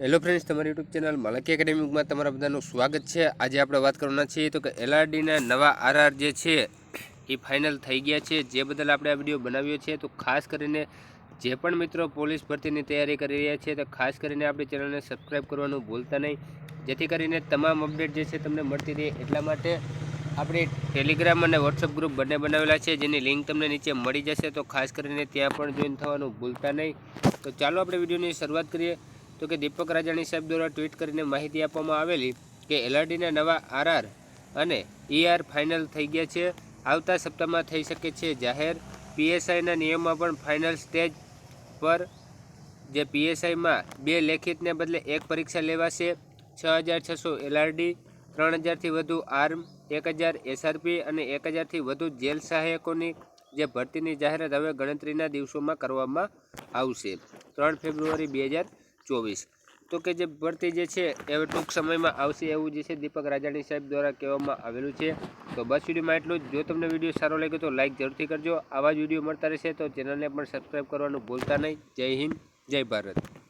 Hello friends તમારી YouTube channel મલકી એકેડેમીમાં તમારા બધાનું સ્વાગત છે. આજે આપણે વાત કરવાના છીએ તો કે એલઆરડીના નવા આરઆર જે છે, એ ફાઇનલ થઈ ગયા છે. જે બદલ આપણે આ વીડિયો બનાવ્યો છે તો ખાસ કરીને જે પણ મિત્રો પોલીસ ભરતીની તૈયારી કરી રહ્યા છે તો ખાસ કરીને આપણી ચેનલને સબસ્ક્રાઈબ કરવાનું ભૂલતા નહીં. જેથી કરીને તમામ અપડેટ જે છે તમને મળતી રહે એટલા માટે આપણે ટેલિગ્રામ અને વોટ્સઅપ ગ્રુપ બંને બનાવેલા છે. જેની લિંક તમને નીચે મળી જશે તો ખાસ કરીને ત્યાં પણ જોઈન થવાનું ભૂલતા નહીં. તો ચાલો આપણે વિડીયોની શરૂઆત કરીએ. તો કે દીપક રાજાણી સાહેબ દ્વારા ટ્વીટ કરીને માહિતી આપવામાં આવેલી કે એલઆરડીના નવા આરઆર અને ઈઆર ફાઇનલ થઈ ગયા છે. આવતા સપ્તાહમાં થઈ શકે છે જાહેર. પીએસઆઈના નિયમમાં પણ ફાઇનલ સ્ટેજ પર જે પીએસઆઈમાં બે લેખિતને બદલે એક પરીક્ષા લેવાશે. છ હજાર છસો એલઆરડી, ત્રણ હજારથી વધુ આર્મ, એક હજાર એસઆરપી અને એક હજારથી વધુ જેલ સહાયકોની જે ભરતીની જાહેરાત હવે ગણતરીના દિવસોમાં કરવામાં આવશે. ત્રણ ફેબ્રુઆરી બે હજાર ચોવીસ. તો કે જે ભરતી જે છે, એ ટૂંક સમયમાં આવશે એવું જે છે દીપક રાજાણી સાહેબ દ્વારા કહેવામાં આવેલું છે. તો બસ વિડીયોમાં એટલું જ. જો તમને વીડિયો સારો લાગ્યો તો લાઇક જરૂરથી કરજો. આવા જ વીડિયો મળતા રહેશે તો ચેનલને પણ સબસ્ક્રાઈબ કરવાનું ભૂલતા નહીં. જય હિન્દ, જય ભારત.